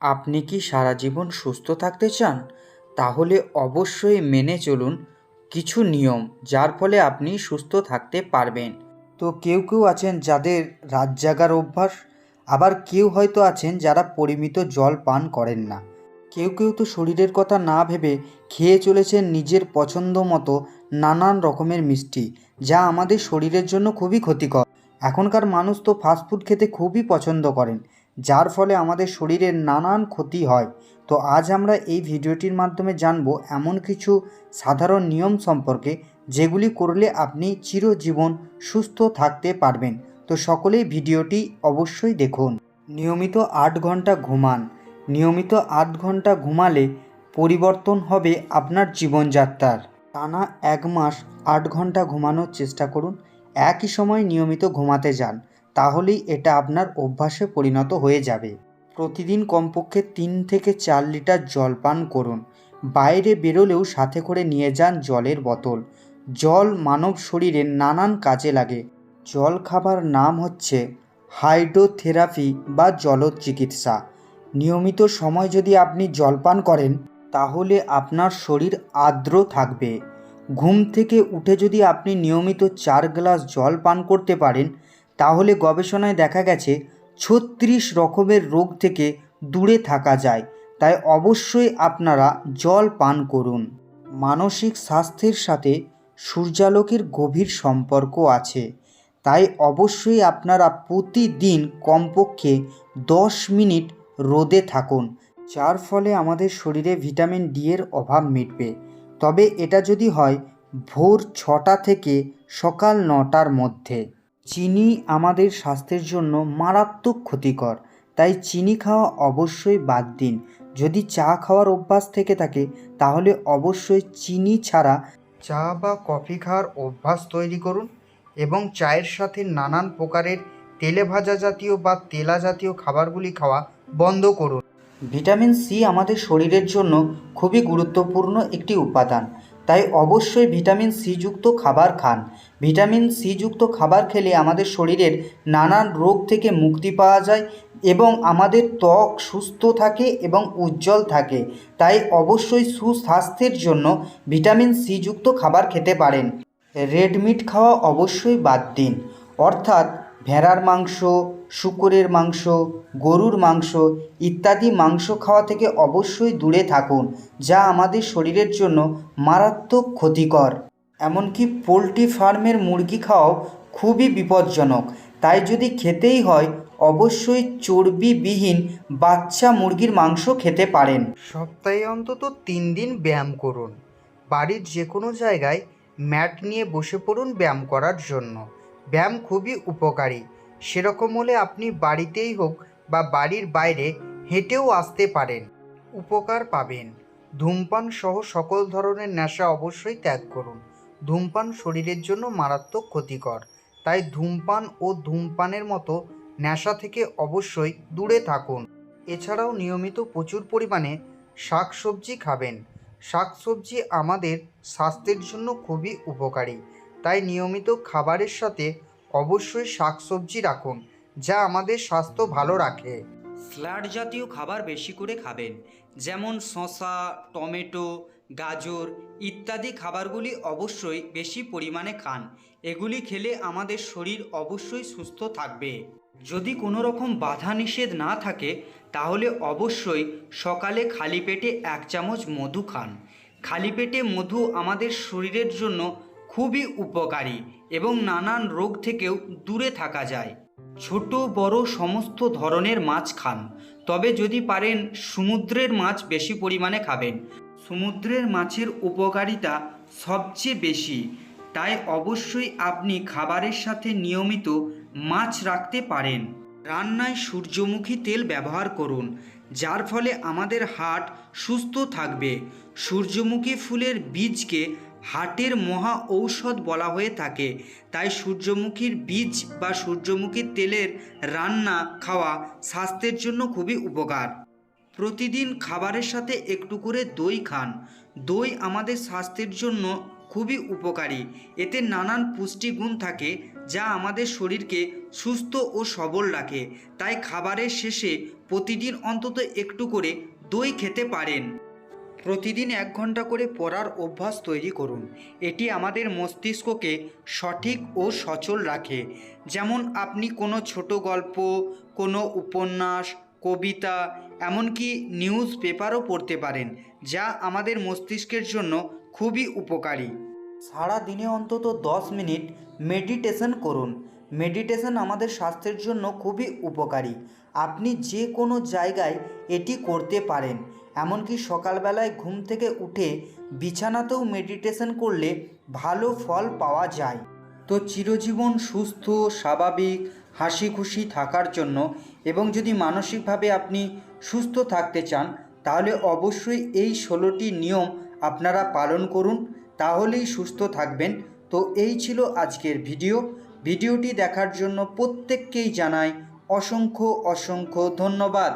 আপনি কি সারা জীবন সুস্থ থাকতে চান? তাহলে অবশ্যই মেনে চলুন কিছু নিয়ম, যার ফলে আপনি সুস্থ থাকতে পারবেন। তো কেউ কেউ আছেন যাদের রাত জাগার অভ্যাস, আবার কেউ হয়তো আছেন যারা পরিমিত জল পান করেন না। কেউ কেউ তো শরীরের কথা না ভেবে খেয়ে চলেছেন নিজের পছন্দ মতো নানান রকমের মিষ্টি, যা আমাদের শরীরের জন্য খুবই ক্ষতিকর। এখনকার মানুষ তো ফাস্টফুড খেতে খুবই পছন্দ করেন। যার ফলে আমাদের শরীরের নানান ক্ষতি হয়। তো আজ আমরা এই ভিডিওটির মাধ্যমে জানব এমন কিছু সাধারণ নিয়ম সম্পর্কে, যেগুলি করলে আপনি চিরজীবন সুস্থ থাকতে পারবেন। তো সকলেই ভিডিওটি অবশ্যই দেখুন। নিয়মিত আট ঘণ্টা ঘুমান। নিয়মিত আট ঘণ্টা ঘুমালে পরিবর্তন হবে আপনার জীবনযাত্রার। টানা এক মাস আট ঘণ্টা ঘুমানোর চেষ্টা করুন। একই সময় নিয়মিত ঘুমাতে যান। তাহলেই এটা আপনার অভ্যাসে পরিণত হয়ে যাবে। প্রতিদিন কমপক্ষে তিন থেকে চার লিটার জল পান করুন। বাইরে বেরোলেও সাথে করে নিয়ে যান জলের বোতল। জল মানব শরীরে নানান কাজে লাগে। জল খাবার নাম হচ্ছে হাইড্রোথেরাপি বা জল চিকিৎসা নিয়মিত সময় যদি আপনি জল পান করেন, তাহলে আপনার শরীর আর্দ্র থাকবে। ঘুম থেকে উঠে যদি আপনি নিয়মিত চার গ্লাস জল পান করতে পারেন তাহলে গবেষণায় দেখা গেছে ছত্রিশ রকমের রোগ থেকে দূরে থাকা যায়। তাই অবশ্যই আপনারা জল পান করুন। মানসিক স্বাস্থ্যের সাথে সূর্যালোকের গভীর সম্পর্ক আছে। তাই অবশ্যই আপনারা প্রতিদিন কমপক্ষে দশ মিনিট রোদে থাকুন, যার ফলে আমাদের শরীরে ভিটামিন ডি এর অভাব মিটবে। তবে এটা যদি হয় ভোর ছটা থেকে সকাল নটার মধ্যে। চিনি আমাদের স্বাস্থ্যের জন্য মারাত্মক ক্ষতিকর। তাই চিনি খাওয়া অবশ্যই বাদ দিন। যদি চা খাওয়ার অভ্যাস থেকে থাকে, তাহলে অবশ্যই চিনি ছাড়া চা বা কফি খাওয়ার অভ্যাস তৈরি করুন এবং চায়ের সাথে নানান প্রকারের তেলে ভাজা জাতীয় বা তেলা জাতীয় খাবারগুলি খাওয়া বন্ধ করুন। ভিটামিন সি আমাদের শরীরের জন্য খুবই গুরুত্বপূর্ণ একটি উপাদান। তাই অবশ্যই ভিটামিন সি যুক্ত খাবার খান। ভিটামিন সি যুক্ত খাবার খেলে আমাদের শরীরের নানান রোগ থেকে মুক্তি পাওয়া যায় এবং আমাদের ত্বক সুস্থ থাকে এবং উজ্জ্বল থাকে। তাই অবশ্যই সুস্বাস্থ্যের জন্য ভিটামিন সি যুক্ত খাবার খেতে পারেন। রেড মিট খাওয়া অবশ্যই বাদ দিন। অর্থাৎ ভেড়ার মাংস, শুকরের মাংস, গরুর মাংস ইত্যাদি মাংস খাওয়া থেকে অবশ্যই দূরে থাকুন, যা আমাদের শরীরের জন্য মারাত্মক ক্ষতিকর। এমনকি পোলট্রি ফার্মের মুরগি খাওয়াও খুবই বিপজ্জনক। তাই যদি খেতেই হয়, অবশ্যই চর্বিবিহীন বাচ্চা মুরগির মাংস খেতে পারেন। সপ্তাহে অন্তত তিন দিন ব্যায়াম করুন। বাড়ির যে কোনো জায়গায় ম্যাট নিয়ে বসে পড়ুন ব্যায়াম করার জন্য। ব্যায়াম খুবই উপকারী। সেরকম হলে আপনি বাড়িতেই হোক বা বাড়ির বাইরে হেঁটেও আসতে পারেন। উপকার পাবেন। ধূমপান সহ সকল ধরনের নেশা অবশ্যই ত্যাগ করুন। ধূমপান শরীরের জন্য মারাত্মক ক্ষতিকর। তাই ধূমপান ও ধূমপানের মতো নেশা থেকে অবশ্যই দূরে থাকুন। এছাড়াও নিয়মিত প্রচুর পরিমাণে শাকসবজি খাবেন। শাকসবজি আমাদের স্বাস্থ্যের জন্য খুবই উপকারী। তাই নিয়মিত খাবারের সাথে অবশ্যই শাকসবজি রাখুন, যা আমাদের স্বাস্থ্য ভালো রাখে। স্যালাড জাতীয় খাবার বেশি করে খাবেন, যেমন শসা, টমেটো, গাজর ইত্যাদি খাবারগুলি অবশ্যই বেশি পরিমাণে খান। এগুলি খেলে আমাদের শরীর অবশ্যই সুস্থ থাকবে। যদি কোনো রকম বাধা নিষেধ না থাকে, তাহলে অবশ্যই সকালে খালি পেটে এক চামচ মধু খান। খালি পেটে মধু আমাদের শরীরের জন্য খুবই উপকারী এবং নানান রোগ থেকেও দূরে থাকা যায়। ছোট, বড় সমস্ত ধরনের মাছ খান। তবে যদি পারেন, সমুদ্রের মাছ বেশি পরিমাণে খাবেন। সমুদ্রের মাছের উপকারিতা সবচেয়ে বেশি। তাই অবশ্যই আপনি খাবারের সাথে নিয়মিত মাছ রাখতে পারেন। রান্নায় সূর্যমুখী তেল ব্যবহার করুন, যার ফলে আমাদের হার্ট সুস্থ থাকবে। সূর্যমুখী ফুলের বীজকে হার্টের মহা ঔষধ বলা হয়ে থাকে। তাই সূর্যমুখীর বীজ বা সূর্যমুখীর তেলের রান্না খাওয়া স্বাস্থ্যের জন্য খুবই উপকার। প্রতিদিন খাবারের সাথে একটু করে দই খান। দই আমাদের স্বাস্থ্যের জন্য খুবই উপকারী। এতে নানান পুষ্টিগুণ থাকে যা আমাদের শরীরকে সুস্থ ও সবল রাখে। তাই খাবারের শেষে প্রতিদিন অন্তত একটু করে দই খেতে পারেন। প্রতিদিন এক ঘণ্টা করে পড়ার অভ্যাস তৈরি করুন। এটি আমাদের মস্তিষ্ককে সঠিক ও সচল রাখে। যেমন আপনি কোনো ছোট গল্প, কোনো উপন্যাস, কবিতা, এমনকি নিউজ পেপারও পড়তে পারেন, যা আমাদের মস্তিষ্কের জন্য খুবই উপকারী। সারা দিনে অন্তত দশ মিনিট মেডিটেশন করুন। মেডিটেশন আমাদের স্বাস্থ্যের জন্য খুবই উপকারী। আপনি যে কোনো জায়গায় এটি করতে পারেন। এমনকি সকালবেলায় ঘুম থেকে উঠে বিছানাতেও মেডিটেশন করলে ভালো ফল পাওয়া যায়। তো চিরজীবন সুস্থ, স্বাভাবিক হাসি খুশি থাকার জন্য এবং যদি মানসিকভাবে আপনি সুস্থ থাকতে চান, তাহলে অবশ্যই এই ষোলোটি নিয়ম আপনারা পালন করুন, তাহলেই সুস্থ থাকবেন। তো এই ছিল আজকের ভিডিও। ভিডিওটি দেখার জন্য প্রত্যেককেই জানাই অসংখ্য অসংখ্য ধন্যবাদ।